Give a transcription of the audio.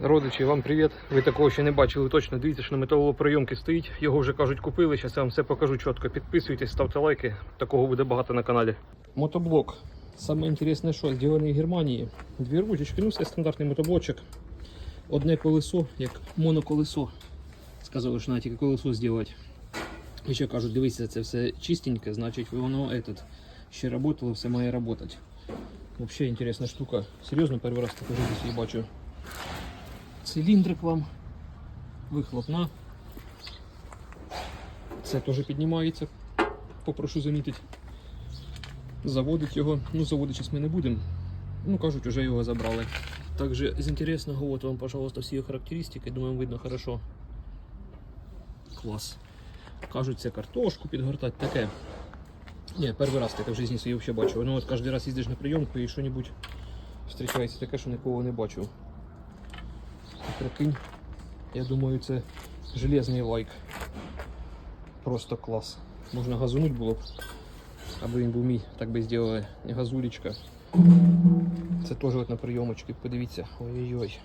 Родичі, вам привіт. Ви такого ще не бачили точно. Дивіться, що на металоприйомки стоїть. Його вже кажуть, купили. Зараз я вам все покажу чітко. Підписуйтесь, ставте лайки. Такого буде багато на каналі. Мотоблок. Саме інтересне, що зроблений в Германії. Дві ручечки, ну все стандартний мотоблочок. Одне колесо, як моноколесо. Сказали, що тільки колесо зробити. І ще кажуть, дивіться, це все чистеньке, значить воно этот, ще працювало, все має працювати. Взагалі інтересна штука. Серйозно, перший раз таку жизнь її бачу. Циліндрик вам, вихлопна. Це теж піднімається, попрошу замітити. Заводить його. Ну, заводити зараз ми не будемо. Ну, кажуть, вже його забрали. Також з інтересного, от вам, пожалуйста, всі характеристики, думаю, видно хорошо. Клас. Кажуть, це картошку підгортати, таке. Ні, перший раз таке в житті своїй взагалі бачу. Ну от кожен раз їздиш на прийомку і що-небудь зустрічається таке, що нікого не бачив. Прикинь, я думаю, це железний лайк. Просто клас. Можна газунуть було б, аби він був мій, так би зробили. Газулечка. Це теж от на прийомочки, подивіться. Ой-ой-ой.